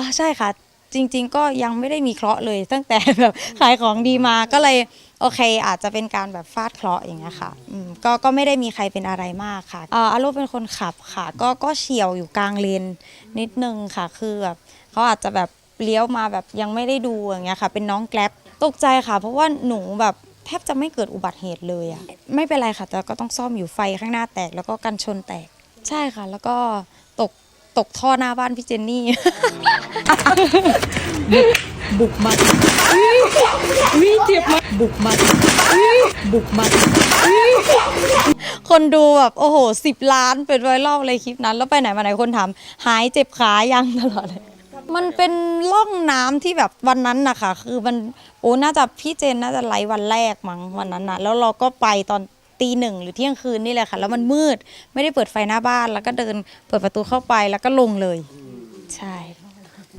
อ่าใช่ค่ะ จริง ๆ ก็ยังไม่ได้มีเคราะห์เลย ตั้งแต่แบบขายของดีมาก็เลยโอเค อาจจะเป็นการแบบฟาดเคราะห์อย่างเงี้ยค่ะอืมก็ก็ไม่ได้มีใครเป็นอะไรมากค่ะอ่าอารุเป็นคนขับค่ะ ก็ก็เฉียวอยู่กลางเลนนิดนึงค่ะ คือแบบเขาอาจจะแบบเลี้ยวมาแบบยังไม่ได้ดูอย่างเงี้ยค่ะ เป็นน้องแกล็บตกใจค่ะ เพราะว่าหนูแบบแทบจะไม่เกิดอุบัติเหตุเลยอะไม่เป็นไรค่ะ แต่ก็ต้องซ่อมอยู่ไฟข้างหน้าแตกแล้วก็กันชนแตก ใช่ค่ะ แล้วก็ตก ตกท่อหน้าบ้านพี่เจนนี่ บุกมาวิเจ็บมาบุกมาบุกมาคนดูแบบโอ้โหสิบล้านเป็นไวรัลเลยคลิปนั้น แล้วไปไหนมาไหนคนถามหายเจ็บขายังตลอดเลยมันเป็นร่องน้ำที่แบบวันนั้นนะคะคือมันโอ้น่าจะพี่เจนน่าจะไลฟ์วันแรกมั้งวันนั้นนะแล้วเราก็ไปตอน ตีหนึ่งหรือเที่ยงคืนนี่แหละค่ะ แล้วมันมืดไม่ได้เปิดไฟหน้าบ้าน แล้วก็เดินเปิดประตูเข้าไปแล้วก็ลงเลย ใช่